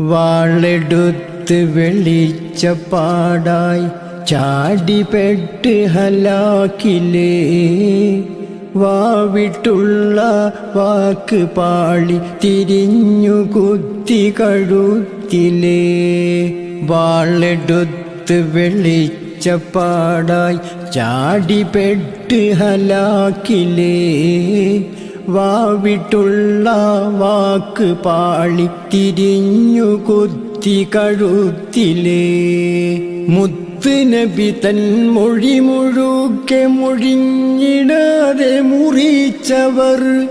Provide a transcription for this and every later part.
വാളെടുത്ത് വെളിച്ചപ്പാടായി ചാടിപ്പെട്ട് ഹലാക്കിലേ. വാവിട്ടുള്ള വാക്ക് പാളി തിരിഞ്ഞു കുത്തി കഴുത്തിലേ. വാളെടുത്ത് വെളിച്ചപ്പാടായി ചാടിപ്പെട്ട് ഹലാക്കിലേ. വാവിട്ടുള്ള വാക്ക് പാളിത്തിരിഞ്ഞു കുത്തി കഴുത്തിലേ. മുത്ത് നബി തൻ മൊഴി മുഴുക്കെ മൊഴിഞ്ഞിടാതെ മുറിച്ചവർ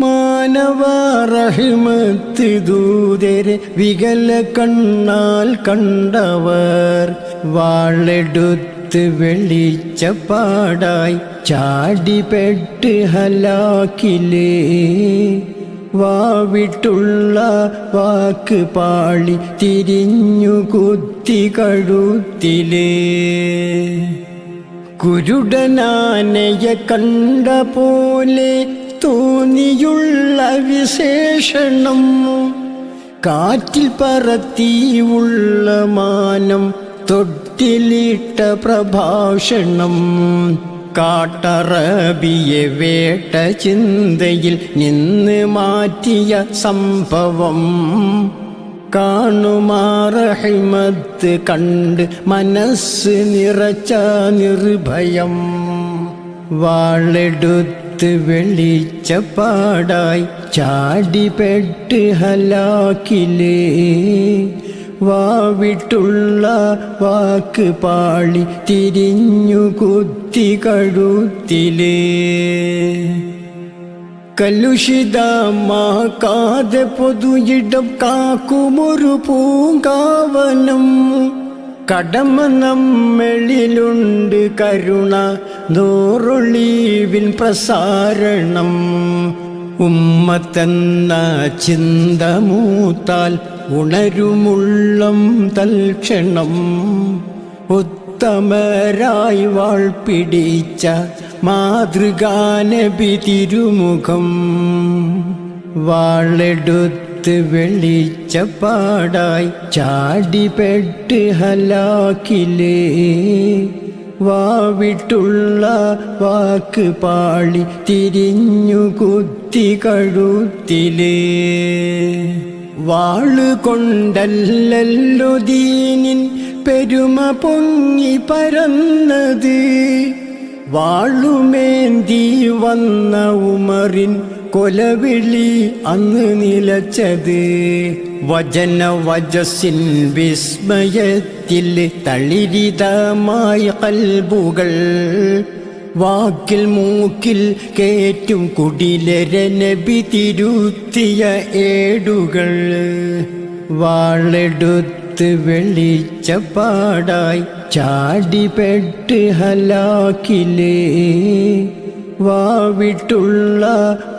മാനവറഹിമത്ത് ദൂതരെ വികല കണ്ണാൽ കണ്ടവർ വാളെടുത്ത് വെളിച്ചപ്പാടായി ചാടിപ്പെട്ട് ഹലാക്കിലേ. വാവിട്ടുള്ള വാക്ക് പാളി തിരിഞ്ഞു കുത്തി കഴുത്തിലേ. കുരുടനാനയെ കണ്ട പോലെ തോന്നിയുള്ള വിശേഷണം. കാറ്റിൽ പറത്തിയുള്ള മാനം തൊട്ടിലിട്ട പ്രഭാഷണം കാട്ടറബിയെ വേട്ട ചിന്തയിൽ നിന്ന് മാറ്റിയ സംഭവം. കാണുമാറഹിമത്ത് കണ്ട് മനസ്സ് നിറച്ച നിർഭയം. വാളെടുത്ത് വെളിച്ചപ്പാടായി ചാടിപ്പെട്ട് ഹലാക്കിലേ. വാവിട്ടുള്ള വാക്ക് പാളി തിരിഞ്ഞു കുത്തി കഴുത്തിലേ. കലുഷിതമാക്കാതെ പൊതുയിടം കാക്കുമൊരു പൂങ്കാവനം. കടമ നമ്മളിലുണ്ട് കരുണ നൂറൊളിവിൻ പ്രസാരണം. ഉമ്മത്തെന്ന ചിന്ത മൂത്താൽ ഉണരുമുള്ളം തൽക്ഷണം. ഉത്തമരായി വാൾ പിടിച്ച മാതൃകാനബി തിരുമുഖം. വാളെടുത്ത് വെളിച്ചപ്പാടായി ചാടിപ്പെട്ട് ഹലാക്കിലേ. വാവിട്ടുള്ള വാക്ക് പാളി തിരിഞ്ഞു കുത്തി കഴുത്തിലേ. വാൾ കൊണ്ടല്ലല്ലോ ദീനിൻ പെരുമ പൊങ്ങി പരന്നത്. വാളുമേന്തി വന്ന ഉമറിൻ കൊലവിളി അന്ന് നിലച്ചത്. വചന വജസിൻ വിസ്മയത്തിൽ തളിരിതമായ കൽബുകൾ. വാക്കിൽ മൂക്കിൽ കേറ്റും കുടിലരനബി തിരുത്തിയ ഏടുകൾ. വാളെടുത്ത് വെളിച്ചപ്പാടായി ചാടിപ്പെട്ട് ഹലാക്കിലേ. വാവിട്ടുള്ള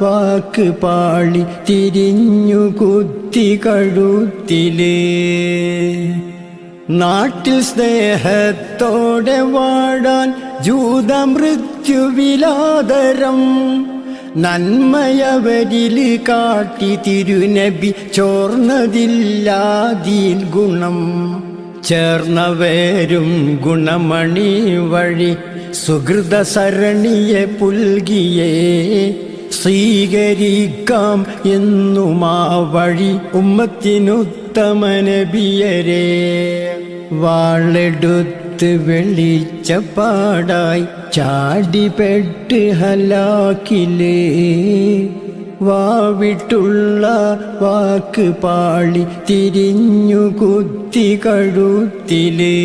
വാക്ക് പാളി തിരിഞ്ഞു കുത്തി കഴുത്തിലേ. നാട്ടിൽ സ്നേഹത്തോടെ വാടാൻ ജൂതമൃത്യുവിലാദരം നന്മയവരിൽ കാട്ടി തിരുനബി ചോർന്നതില്ലാതീൻ ഗുണം. ചേർന്നവരും ഗുണമണി വഴി സുഹൃത സരണിയെ പുൽകിയേ സ്വീകരിക്കാം എന്നുമാ വഴി ഉമ്മത്തിനുത്തമനബിയരെ. വാളെടുത്ത് വെളിച്ചപ്പാടായി ചാടിപ്പെട്ട് ഹലാക്കിലേ വാവിട്ടുള്ള വാക്ക് പാളി തിരിഞ്ഞു കുത്തി കഴുത്തിലേ.